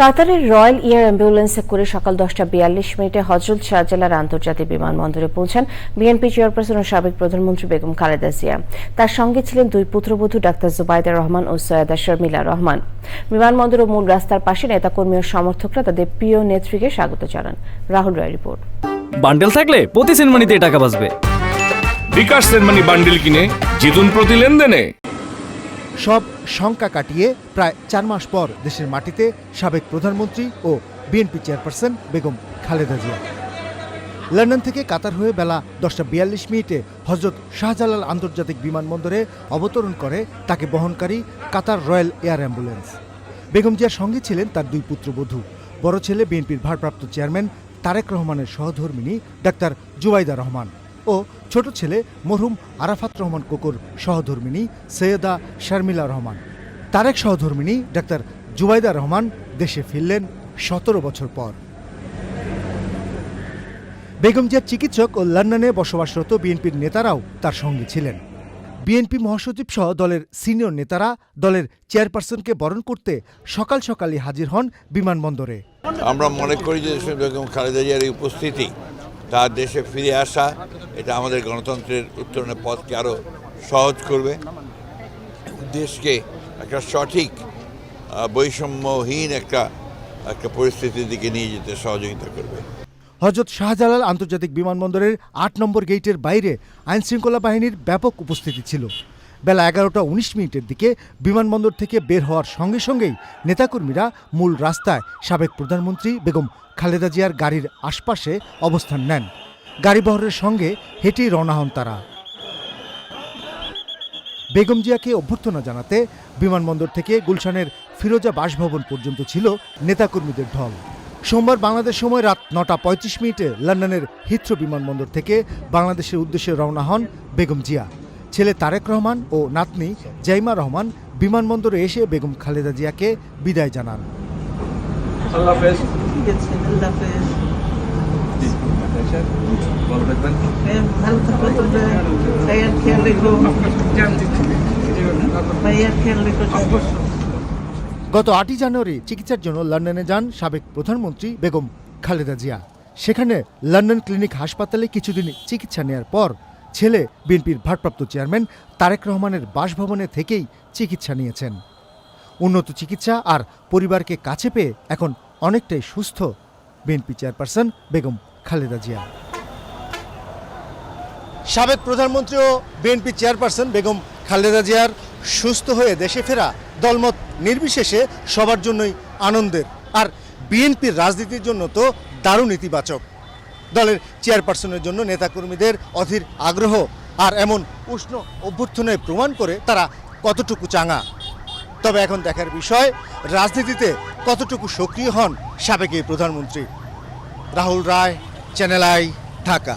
কাতারের royal air অ্যাম্বুলেন্সে করে সকাল দশটা বিয়াল্লিশ মিনিটে হজরত শাহজালাল আন্তর্জাতিক বিমানবন্দরে পৌঁছান বিএনপি চেয়ারপারসন ও সাবেক প্রধানমন্ত্রী বেগম খালেদা জিয়া। তার সঙ্গে ছিলেন দুই পুত্রবধূ ডাক্তার জুবাইদা রহমান ও সৈয়দা শর্মিলা রহমান। বিমানবন্দর ও মূল রাস্তার পাশে নেতাকর্মী ও সমর্থকরা তাদের প্রিয় নেত্রীকে স্বাগত জানান। রাহুল রায় রিপোর্ট। বান্ডেল থাকলে প্রতি সেনমানিতে টাকা বাঁচবে। বিকাশ সেনমানি বান্ডিল কিনে জিতুন প্রতি লেনদেনে। সব শঙ্কা কাটিয়ে প্রায় চার মাস পর দেশের মাটিতে সাবেক প্রধানমন্ত্রী ও BNP chairperson Begum Khaleda Zia. London থেকে কাতার হয়ে বেলা দশটা বিয়াল্লিশ মিনিটে হজরত শাহজালাল আন্তর্জাতিক বিমানবন্দরে অবতরণ করে তাকে বহনকারী Qatar royal air ambulance. Begum জিয়ার সঙ্গে ছিলেন তার দুই পুত্রবধূ। বড় ছেলে বিএনপির ভারপ্রাপ্ত চেয়ারম্যান তারেক রহমানের সহধর্মিণী ডাক্তার জুবাইদা রহমান ও ছোট ছেলে মরহুম আরাফাত রহমান কোকর সহধর্মিণী সৈয়দা শারমিলা রহমান। তারেক সহধর্মিনী, ডাক্তার জুবাইদা রহমান, দেশে ফিরলেন সতেরো বছর পর। বেগম জিয়ার চিকিৎসক ও লন্ডনে বসবাসরত বিএনপির নেতারাও তার সঙ্গে ছিলেন। বিএনপি মহাসচিব সহ দলের সিনিয়র নেতারা দলের চেয়ারপারসনকে বরণ করতে সকাল সকালই হাজির হন বিমানবন্দরে। আমরা মনে করি যে বেগম খালেদা জিয়ার উপস্থিতি তার দেশে ফিরে আসা, এটা আমাদের গণতন্ত্রের উত্তরণের পথকে আরও সহজ করবে। দেশকে একটা সঠিক বৈষম্যহীন একটা একটা পরিস্থিতির দিকে নিয়ে যেতে সহযোগিতা করবে। হজরত শাহজালাল আন্তর্জাতিক বিমানবন্দরের আট নম্বর গেটের বাইরে আইনশৃঙ্খলা বাহিনীর ব্যাপক উপস্থিতি ছিল। বেলা এগারোটা উনিশ মিনিটের দিকে বিমানবন্দর থেকে বের হওয়ার সঙ্গে সঙ্গেই নেতাকর্মীরা মূল রাস্তায় সাবেক প্রধানমন্ত্রী বেগম খালেদা জিয়ার গাড়ির আশপাশে অবস্থান নেন। গাড়িবহরের সঙ্গে হেঁটেই রওনা হন তারা। বেগম জিয়াকে অভ্যর্থনা জানাতে বিমানবন্দর থেকে গুলশানের ফিরোজা বাসভবন পর্যন্ত ছিল নেতাকর্মীদের ঢল। সোমবার বাংলাদেশ সময় রাত নটা পঁয়ত্রিশ মিনিটে লন্ডনের হিথ্রো বিমানবন্দর থেকে বাংলাদেশের উদ্দেশ্যে রওনা হন বেগম জিয়া। ছেলে তারেক রহমান ও নাতনি জাইমা রহমান বিমানবন্দরে এসে বেগম খালেদা জিয়াকে বিদায় জানান। ঠিক আছে আল্লাহ হাফেজ। হ্যাঁ, গত আটই জানুয়ারি চিকিৎসার জন্য লন্ডনে যান সাবেক প্রধানমন্ত্রী বেগম খালেদা জিয়া। সেখানে লন্ডন ক্লিনিক হাসপাতালে কিছুদিন চিকিৎসা নেয়ার পর ছেলে বিএনপির ভারপ্রাপ্ত চেয়ারম্যান তারেক রহমানের বাসভবনে থেকেই চিকিৎসা নিয়েছেন। উন্নত চিকিৎসা আর পরিবারকে কাছে পেয়ে এখন অনেকটাই সুস্থ বিএনপি চেয়ারপারসন বেগম খালেদা জিয়া। সাবেক প্রধানমন্ত্রী ও বিএনপি চেয়ারপারসন বেগম খালেদা জিয়ার সুস্থ হয়ে দেশে ফেরা দলমত নির্বিশেষে সবার জন্যই আনন্দের। আর বিএনপির রাজনীতির জন্য তো দারুণ ইতিবাচক। দলের চেয়ারপারসনের জন্য নেতাকর্মীদের অধীর আগ্রহ আর এমন উষ্ণ অভ্যর্থনে প্রমাণ করে তারা কতটুকু চাঙা। তবে এখন দেখার বিষয়, রাজনীতিতে কতটুকু সক্রিয় হন সাবেক প্রধানমন্ত্রী। Rahul Roy channel I Dhaka